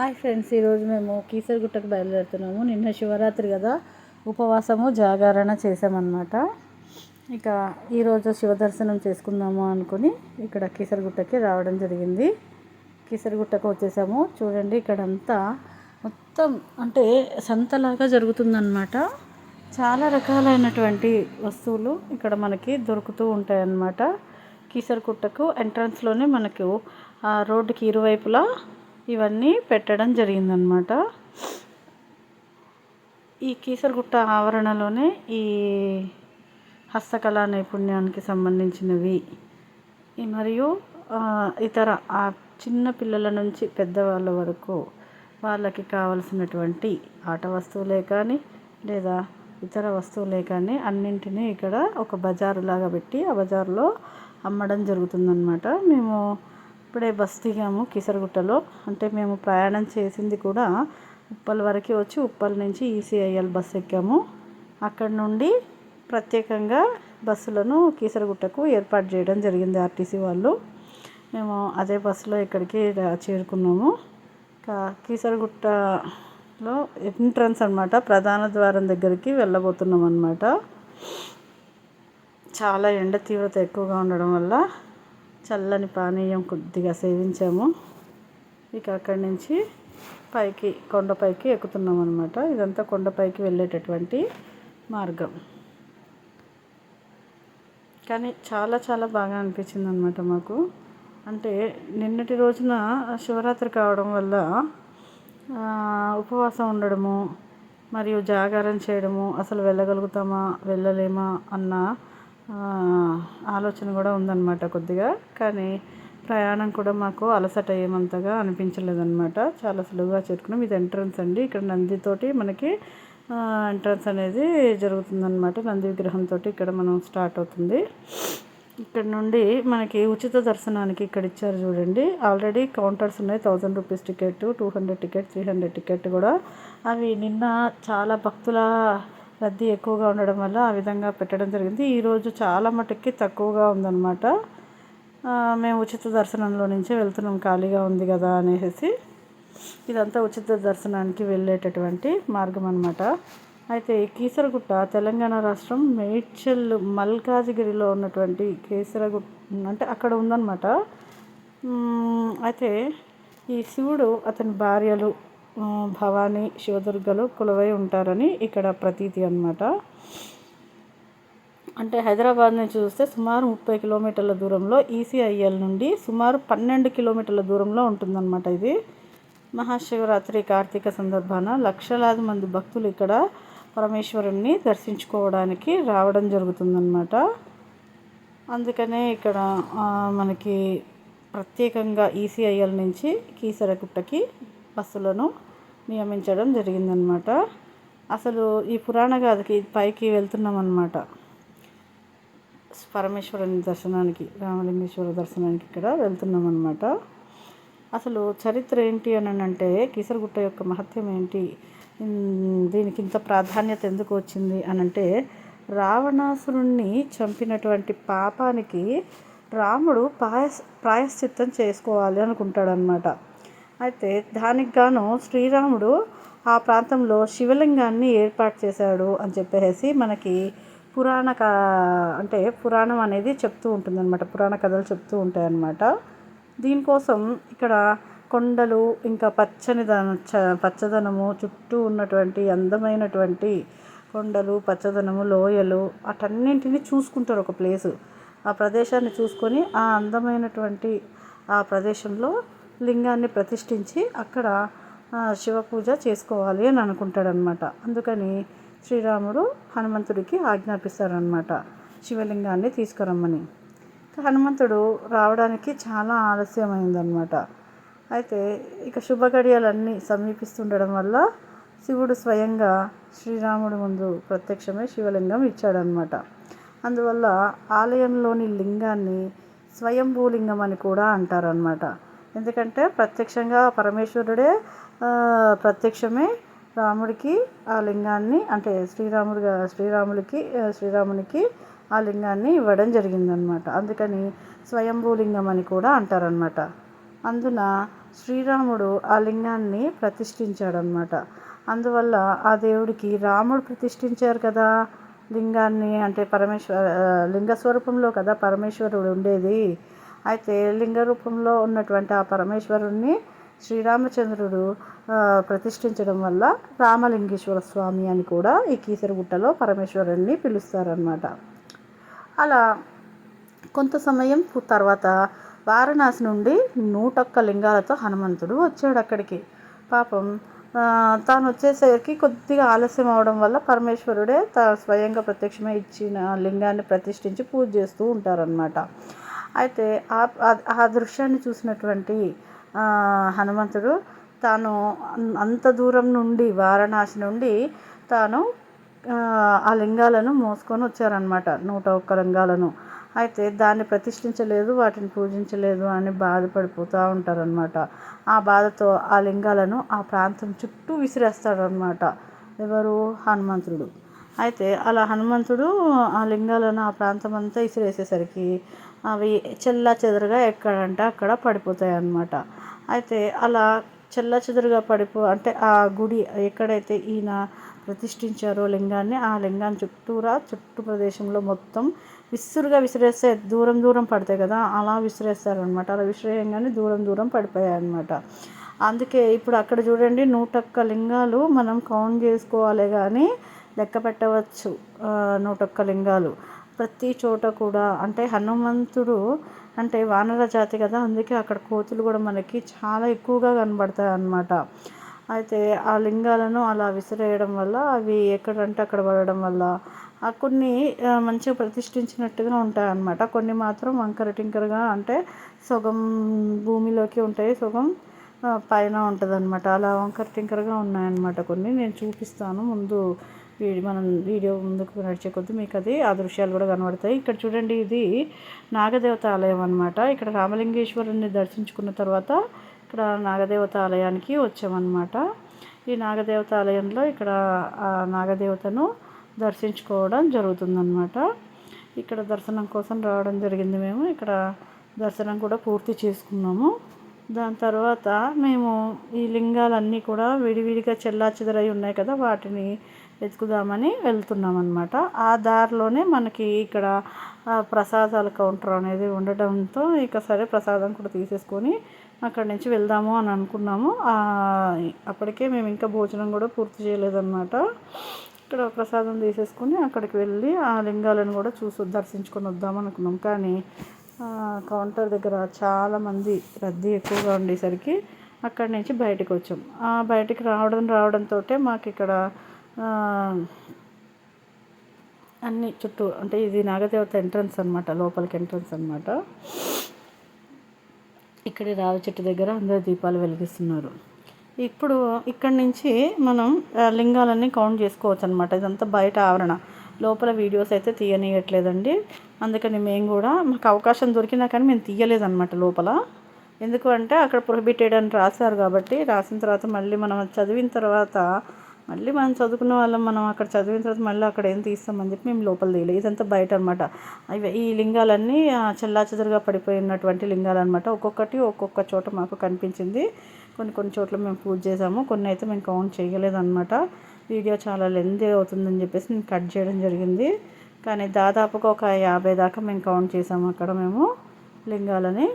Hi friends ఈరోజు మేము కీసరగుట్టకు బయలుదేరుతున్నాము. నిన్న శివరాత్రి కదా ఉపవాసము జాగరణ చేసామన్నమాట ఇక ఈరోజు శివ దర్శనం చేసుకుందాము అనుకుని ఇక్కడ కీసరగుట్టకి రావడం జరిగింది. కీసరగుట్టకు వచ్చేసాము. చూడండి ఇక్కడంతా మొత్తం అంటే సంతలాగా జరుగుతుందన్నమాట. చాలా రకాలైనటువంటి వస్తువులు ఇక్కడ మనకి దొరుకుతూ ఉంటాయన్నమాట. కీసరగుట్టకు ఎంట్రన్స్లోనే మనకు ఆ రోడ్డుకి ఇరువైపులా ఇవన్నీ పెట్టడం జరిగిందనమాట ఈ కీసరగుట్ట ఆవరణలోనే ఈ హస్తకళా నైపుణ్యానికి సంబంధించినవి. మరియు ఇతర ఆ చిన్న పిల్లల నుంచి పెద్దవాళ్ళ వరకు వాళ్ళకి కావలసినటువంటి ఆట వస్తువులే కానీ లేదా ఇతర వస్తువులే కానీ అన్నింటినీ ఇక్కడ ఒక బజారు లాగా పెట్టి ఆ బజారులో అమ్మడం జరుగుతుందన్నమాట. మేము ఇప్పుడే బస్ దిగాము కీసరగుట్టలో. అంటే మేము ప్రయాణం చేసింది కూడా ఉప్పల్ వరకు వచ్చి ఉప్పల్ నుంచి ఈసీఐఎల్ బస్ ఎక్కాము. అక్కడ నుండి ప్రత్యేకంగా బస్సులను కీసరగుట్టకు ఏర్పాటు చేయడం జరిగింది ఆర్టీసీ వాళ్ళు. మేము అదే బస్సులో ఇక్కడికి చేరుకున్నాము. కీసరగుట్టలో ఎంట్రన్స్ అనమాట ప్రధాన ద్వారం దగ్గరికి వెళ్ళబోతున్నాం అనమాట చాలా ఎండ తీవ్రత ఎక్కువగా ఉండడం వల్ల చల్లని పానీయం కొద్దిగా సేవించాము. ఇక అక్కడి నుంచి పైకి కొండపైకి ఎక్కుతున్నాం అనమాట ఇదంతా కొండపైకి వెళ్ళేటటువంటి మార్గం. కానీ చాలా చాలా బాగా అనిపించింది అనమాట మాకు. అంటే నిన్నటి రోజున శివరాత్రి కావడం వల్ల ఉపవాసం ఉండడము మరియు జాగారం చేయడము అసలు వెళ్ళగలుగుతామా వెళ్ళలేమా అన్న ఆలోచన కూడా ఉందన్నమాట కొద్దిగా. కానీ ప్రయాణం కూడా మాకు అలసట ఏమంతగా అనిపించలేదన్నమాట. చాలా సులువుగా చేరుకున్నాం. ఇది ఎంట్రన్స్ అండి. ఇక్కడ నందితోటి మనకి ఎంట్రన్స్ అనేది జరుగుతుందన్నమాట. నంది విగ్రహంతో ఇక్కడ మనం స్టార్ట్ అవుతుంది. ఇక్కడ నుండి మనకి ఉచిత దర్శనానికి ఇక్కడ ఇచ్చారు చూడండి. ఆల్రెడీ కౌంటర్స్ ఉన్నాయి. Thousand rupees ticket two hundred ticket three hundred ticket కూడా. అవి నిన్న చాలా భక్తుల రద్దీ ఎక్కువగా ఉండడం వల్ల ఆ విధంగా పెట్టడం జరిగింది. ఈరోజు చాలా మటుకి తక్కువగా ఉందన్నమాట. మేము ఉచిత దర్శనంలో నుంచే వెళ్తున్నాం ఖాళీగా ఉంది కదా అనేసి. ఇదంతా ఉచిత దర్శనానికి వెళ్ళేటటువంటి మార్గం అనమాట అయితే కీసరగుట్ట తెలంగాణ రాష్ట్రం మేడ్చల్ మల్కాజిగిరిలో ఉన్నటువంటి కీసరగుట్ట అంటే అక్కడ ఉందన్నమాట. అయితే ఈ శివుడు అతని భార్యలు భవానీ శివదుర్గలు కొలువై ఉంటారని ఇక్కడ ప్రతీతి అనమాట అంటే హైదరాబాద్ని చూస్తే సుమారు ముప్పై కిలోమీటర్ల దూరంలో ఈసీఐఎల్ నుండి సుమారు పన్నెండు కిలోమీటర్ల దూరంలో ఉంటుందన్నమాట ఇది. మహాశివరాత్రి కార్తీక సందర్భాన లక్షలాది మంది భక్తులు ఇక్కడ పరమేశ్వరుణ్ణి దర్శించుకోవడానికి రావడం జరుగుతుందన్నమాట. అందుకనే ఇక్కడ మనకి ప్రత్యేకంగా ఈసీఐఎల్ నుంచి కీసరగుట్టకి బస్సులను నియమించడం జరిగిందనమాట. అసలు ఈ పురాణ గాథకి పైకి వెళ్తున్నాం అనమాట పరమేశ్వరుని దర్శనానికి రామలింగేశ్వర దర్శనానికి ఇక్కడ వెళ్తున్నాం అనమాట అసలు చరిత్ర ఏంటి అని అంటే కీసరగుట్ట యొక్క మహత్యం ఏంటి? దీనికి ఇంత ప్రాధాన్యత ఎందుకు వచ్చింది అని అంటే రావణాసురుణ్ణి చంపినటువంటి పాపానికి రాముడు పాయస్ ప్రాయశ్చిత్తం చేసుకోవాలి అనుకుంటాడనమాట. అయితే దానికి గాను శ్రీరాముడు ఆ ప్రాంతంలో శివలింగాన్ని ఏర్పాటు చేశాడు అని చెప్పేసి మనకి పురాణ క అంటే పురాణం అనేది చెప్తూ ఉంటుందన్నమాట. పురాణ కథలు చెప్తూ ఉంటాయన్నమాట. దీనికోసం ఇక్కడ కొండలు ఇంకా పచ్చని దన- చ- పచ్చదనము చుట్టూ ఉన్నటువంటి అందమైనటువంటి కొండలు పచ్చదనము లోయలు అటన్నింటినీ చూసుకుంటారు ఒక ప్లేసు. ఆ ప్రదేశాన్ని చూసుకొని ఆ అందమైనటువంటి ఆ ప్రదేశంలో లింగాన్ని ప్రతిష్ఠించి అక్కడ శివ పూజ చేసుకోవాలి అని అనుకుంటాడనమాట అందుకని శ్రీరాముడు హనుమంతుడికి ఆజ్ఞాపిస్తారనమాట శివలింగాన్ని తీసుకురమ్మని. హనుమంతుడు రావడానికి చాలా ఆలస్యమైందనమాట అయితే ఇక శుభగడియలన్నీ సమీపిస్తుండడం వల్ల శివుడు స్వయంగా శ్రీరాముడి ముందు ప్రత్యక్షమై శివలింగం ఇచ్చాడనమాట అందువల్ల ఆలయంలోని లింగాన్ని స్వయంభూలింగం అని కూడా అంటారనమాట ఎందుకంటే ప్రత్యక్షంగా పరమేశ్వరుడే ప్రత్యక్షమే రాముడికి ఆ లింగాన్ని అంటే శ్రీరాముడిగా శ్రీరాముడికి శ్రీరామునికి ఆ లింగాన్ని ఇవ్వడం జరిగిందనమాట. అందుకని స్వయంభూలింగం అని కూడా అంటారనమాట. అందున శ్రీరాముడు ఆ లింగాన్ని ప్రతిష్ఠించాడనమాట. అందువల్ల ఆ దేవుడికి రాముడు ప్రతిష్ఠించారు కదా లింగాన్ని అంటే పరమేశ్వర లింగ స్వరూపంలో కదా పరమేశ్వరుడు ఉండేది. అయితే లింగ రూపంలో ఉన్నటువంటి ఆ పరమేశ్వరుణ్ణి శ్రీరామచంద్రుడు ప్రతిష్ఠించడం వల్ల రామలింగేశ్వర స్వామి అని కూడా ఈ కీసరగుట్టలో పరమేశ్వరుణ్ణి పిలుస్తారనమాట అలా కొంత సమయం తర్వాత వారణాసి నుండి నూటొక్క లింగాలతో హనుమంతుడు వచ్చాడు అక్కడికి. పాపం తాను వచ్చేసరికి కొద్దిగా ఆలస్యం అవడం వల్ల పరమేశ్వరుడే తా స్వయంగా ప్రత్యక్షమై ఇచ్చిన లింగాన్ని ప్రతిష్ఠించి పూజ చేస్తూ ఉంటారనమాట అయితే ఆ ఆ దృశ్యాన్ని చూసినటువంటి హనుమంతుడు తాను అంత దూరం నుండి వారణాసి నుండి తాను ఆ లింగాలను మోసుకొని వచ్చారనమాట నూట ఒక్క లింగాలను. అయితే దాన్ని ప్రతిష్ఠించలేదు వాటిని పూజించలేదు అని బాధపడిపోతూ ఉంటారనమాట ఆ బాధతో ఆ లింగాలను ఆ ప్రాంతం చుట్టూ విసిరేస్తాడనమాట ఎవరు? హనుమంతుడు. అయితే అలా హనుమంతుడు ఆ లింగాలను ఆ ప్రాంతం అంతా విసిరేసేసరికి అవి చెల్లా చెదరుగా ఎక్కడంటే అక్కడ పడిపోతాయి అన్నమాట అయితే అలా చెల్ల చెదురుగా పడిపో అంటే ఆ గుడి ఎక్కడైతే ఈయన ప్రతిష్ఠించారో లింగాన్ని ఆ లింగాన్ని చుట్టూరా చుట్టూ ప్రదేశంలో మొత్తం విసురుగా విసిరేస్తే దూరం దూరం పడతాయి కదా అలా విసిరేస్తారనమాట అలా విసిరేయంగానే దూరం దూరం పడిపోయాయి అనమాట అందుకే ఇప్పుడు అక్కడ చూడండి నూటొక్క లింగాలు మనం కౌంట్ చేసుకోవాలి కానీ లెక్క పెట్టవచ్చు. నూటొక్క లింగాలు. ప్రతి చోట కూడా అంటే హనుమంతుడు అంటే వానర జాతి కదా అందుకే అక్కడ కోతులు కూడా మనకి చాలా ఎక్కువగా కనబడతాయి అన్నమాట అయితే ఆ లింగాలను అలా విసిరేయడం వల్ల అవి ఎక్కడంటే అక్కడ పడడం వల్ల కొన్ని మంచిగా ప్రతిష్ఠించినట్టుగా ఉంటాయి అన్నమాట కొన్ని మాత్రం వంకర టింకరగా అంటే సగం భూమిలోకి ఉంటాయి సగం పైన ఉంటుంది అనమాట అలా వంకర టింకరగా ఉన్నాయన్నమాట కొన్ని. నేను చూపిస్తాను ముందు. మనం వీడియో ముందుకు నడిచే కొద్దీ మీకు అది ఆ దృశ్యాలు కూడా కనబడతాయి. ఇక్కడ చూడండి ఇది నాగదేవత ఆలయం అనమాట ఇక్కడ రామలింగేశ్వరుని దర్శించుకున్న తర్వాత ఇక్కడ నాగదేవత ఆలయానికి వచ్చామన్నమాట. ఈ నాగదేవత ఆలయంలో ఇక్కడ ఆ నాగదేవతను దర్శించుకోవడం జరుగుతుందన్నమాట. ఇక్కడ దర్శనం కోసం రావడం జరిగింది మేము. ఇక్కడ దర్శనం కూడా పూర్తి చేసుకున్నాము. దాని తర్వాత మేము ఈ లింగాలన్నీ కూడా విడివిడిగా చెల్లా చెదరై ఉన్నాయి కదా వాటిని వెతుకుదామని వెళ్తున్నాం అనమాట ఆ దారిలోనే మనకి ఇక్కడ ప్రసాదాల కౌంటర్ అనేది ఉండడంతో ఇక సరే ప్రసాదం కూడా తీసేసుకొని అక్కడి నుంచి వెళ్దాము అని అనుకున్నాము. అప్పటికే మేము ఇంకా భోజనం కూడా పూర్తి చేయలేదన్నమాట. ఇక్కడ ప్రసాదం తీసేసుకొని అక్కడికి వెళ్ళి ఆ లింగాలను కూడా చూసి దర్శించుకొని వద్దాం అనుకున్నాం. కానీ కౌంటర్ దగ్గర చాలామంది రద్దీ ఎక్కువగా ఉండేసరికి అక్కడి నుంచి బయటకు వచ్చాం ఆ బయటికి రావడం రావడంతో మాకు ఇక్కడ అన్ని చుట్టూ అంటే ఇది నాగదేవత ఎంట్రన్స్ అనమాట లోపలికి ఎంట్రన్స్ అనమాట ఇక్కడ రావి చెట్టు దగ్గర అందరూ దీపాలు వెలిగిస్తున్నారు. ఇప్పుడు ఇక్కడి నుంచి మనం లింగాలన్నీ కౌంట్ చేసుకోవచ్చు అనమాట ఇదంతా బయట ఆవరణ. లోపల వీడియోస్ అయితే తీయనీయట్లేదండి. అందుకని మేము కూడా మాకు అవకాశం దొరికినా కానీ మేము తీయలేదన్నమాట లోపల. ఎందుకు అంటే అక్కడ ప్రొహిబిటెడ్ అని రాశారు కాబట్టి రాసిన తర్వాత మళ్ళీ మనం చదివిన తర్వాత మళ్ళీ మనం చదువుకున్న వాళ్ళం మనం అక్కడ చదివిన తర్వాత మళ్ళీ అక్కడ ఏం తీస్తామని చెప్పి మేము లోపల తీయలేదు. ఇదంతా బయట అనమాట ఈ లింగాలన్నీ చెల్లా చెదురుగా పడిపోయినటువంటి లింగాలు అనమాట ఒక్కొక్కటి ఒక్కొక్క చోట మాకు కనిపించింది. కొన్ని కొన్ని చోట్ల మేము పూజ చేసాము. కొన్ని అయితే మేము కౌంట్ చేయలేదన్నమాట. వీడియో చాలా లెంత్ అవుతుందని చెప్పేసి నేను కట్ చేయడం జరిగింది. కానీ దాదాపుగా ఒక యాభై దాకా మేము కౌంట్ చేసాము అక్కడ మేము లింగాలని.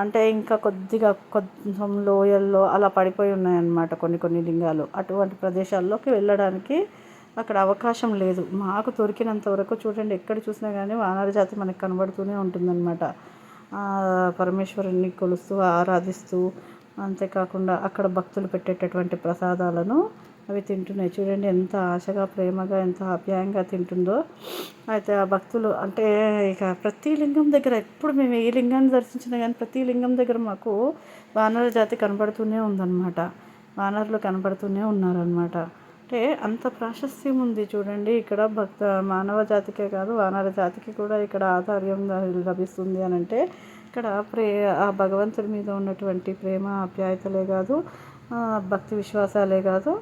అంటే ఇంకా కొద్దిగా కొంచెం లోయల్లో అలా పడిపోయి ఉన్నాయన్నమాట కొన్ని కొన్ని లింగాలు. అటువంటి ప్రదేశాల్లోకి వెళ్ళడానికి అక్కడ అవకాశం లేదు. మాకు దొరికినంత వరకు చూడండి ఎక్కడ చూసినా కానీ వానర జాతి మనకు కనబడుతూనే ఉంటుందన్నమాట. పరమేశ్వరుని కొలుస్తూ ఆరాధిస్తూ అంతేకాకుండా అక్కడ భక్తులు పెట్టేటటువంటి ప్రసాదాలను అవి తింటున్నాయి. చూడండి ఎంత ఆశగా ప్రేమగా ఎంత ఆప్యాయంగా తింటుందో. అయితే ఆ భక్తులు అంటే ఇక ప్రతి లింగం దగ్గర ఎప్పుడు మేము ఏ లింగాన్ని దర్శించినా కానీ ప్రతి లింగం దగ్గర మాకు వానర జాతి కనబడుతూనే ఉందన్నమాట. వానరులు కనబడుతూనే ఉన్నారనమాట అంటే అంత ప్రాశస్త్యం ఉంది చూడండి. ఇక్కడ భక్త మానవ జాతికే కాదు వానర జాతికి కూడా ఇక్కడ ఆధార్యం లభిస్తుంది అని అంటే ఇక్కడ ప్రే ఆ భగవంతుడి మీద ఉన్నటువంటి ప్రేమ ఆప్యాయతలే కాదు భక్తి విశ్వాసాలే కాదు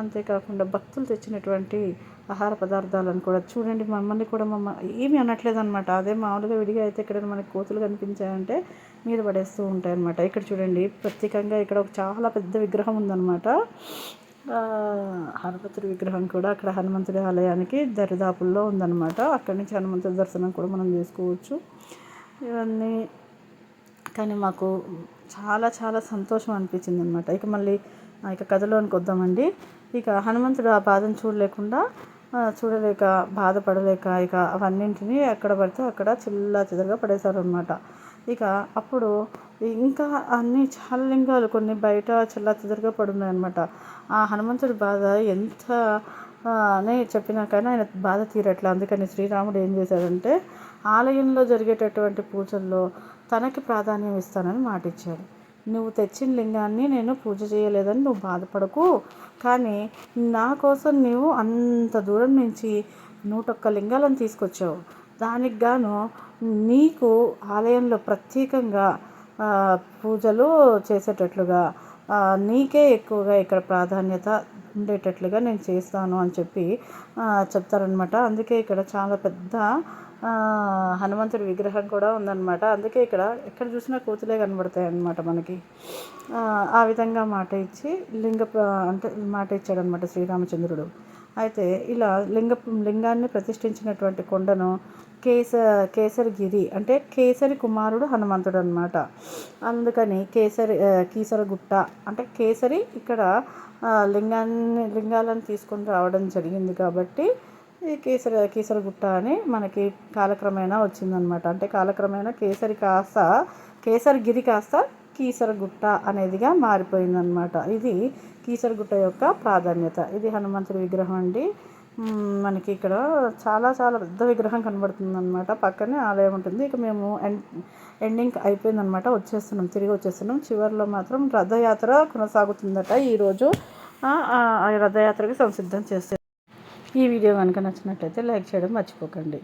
అంతేకాకుండా భక్తులు తెచ్చినటువంటి ఆహార పదార్థాలను కూడా చూడండి. మమ్మల్ని కూడా మమ్మ ఏమీ అనట్లేదు అనమాట అదే మామూలుగా విడిగా అయితే ఇక్కడ మనకి కోతులు కనిపించాయంటే మీద పడేస్తూ ఉంటాయి అనమాట ఇక్కడ చూడండి ప్రత్యేకంగా ఇక్కడ ఒక చాలా పెద్ద విగ్రహం ఉందన్నమాట. హనుమంతుడి విగ్రహం కూడా అక్కడ హనుమంతుడి ఆలయానికి దరిదాపుల్లో ఉందన్నమాట. అక్కడి నుంచి హనుమంతుడి దర్శనం కూడా మనం చేసుకోవచ్చు. ఇవన్నీ కానీ మాకు చాలా చాలా సంతోషం అనిపించింది అనమాట ఇక మళ్ళీ ఇక కథలోనికి వద్దామండి. ఇక హనుమంతుడు ఆ బాధను చూడలేకుండా చూడలేక బాధపడలేక ఇక అవన్నింటినీ ఎక్కడ పడితే అక్కడ చిల్లా చిదరగా పడేశారు అనమాట ఇక అప్పుడు ఇంకా అన్ని చాలా లింగాలు కొన్ని బయట చిల్లా చిదరగా పడున్నాయన్నమాట. ఆ హనుమంతుడి బాధ ఎంత అని చెప్పినా కానీ ఆయన బాధ తీరట్లే. అందుకని శ్రీరాముడు ఏం చేశాడంటే ఆలయంలో జరిగేటటువంటి పూజల్లో తనకి ప్రాధాన్యం ఇస్తానని మాట ఇచ్చాడు నువ్వు తెచ్చిన లింగాన్ని నేను పూజ చేయలేదని నువ్వు బాధపడకు. కానీ నా కోసం నువ్వు అంత దూరం నుంచి నూటొక్క లింగాలను తీసుకొచ్చావు. దానికి గాను నీకు ఆలయంలో ప్రత్యేకంగా పూజలు చేసేటట్లుగా నీకే ఎక్కువగా ఇక్కడ ప్రాధాన్యత ఉండేటట్లుగా నేను చేస్తాను అని చెప్పి చెప్తారనమాట అందుకే ఇక్కడ చాలా పెద్ద హనుమంతుడి విగ్రహం కూడా ఉందన్నమాట. అందుకే ఇక్కడ ఎక్కడ చూసినా కోతులే కనబడతాయి అన్నమాట మనకి. ఆ, విధంగా మాట ఇచ్చి లింగ అంటే మాట ఇచ్చాడనమాట శ్రీరామచంద్రుడు. అయితే ఇలా లింగ లింగాన్ని ప్రతిష్ఠించినటువంటి కొండను కేస కేసరిగిరి అంటే కేసరి కుమారుడు హనుమంతుడు అనమాట అందుకని కేసరి కీసరగుట్ట అంటే కేసరి ఇక్కడ లింగాన్ని లింగాలను తీసుకొని రావడం జరిగింది కాబట్టి ఈ కేసరి కీసరగుట్ట అని మనకి కాలక్రమేణా వచ్చిందనమాట అంటే కాలక్రమేణా కేసరి కాస్త కేసరిగిరి కాస్త కీసరగుట్ట అనేదిగా మారిపోయిందనమాట ఇది కీసరగుట్ట యొక్క ప్రాధాన్యత. ఇది హనుమంతుడి విగ్రహం అండి. మనకి ఇక్కడ చాలా చాలా పెద్ద విగ్రహం కనబడుతుందనమాట పక్కనే ఆలయం ఉంటుంది. ఇక మేము ఎండ్ ఎండింగ్ అయిపోయిందనమాట వచ్చేస్తున్నాం తిరిగి వచ్చేస్తున్నాం. చివరిలో మాత్రం రథయాత్ర కొనసాగుతుందట. ఈరోజు ఆ ఆ రథయాత్రకి సంసిద్ధం చేస్తే ఈ వీడియో కనుక నచ్చినట్లయితే లైక్ చేయడం మర్చిపోకండి.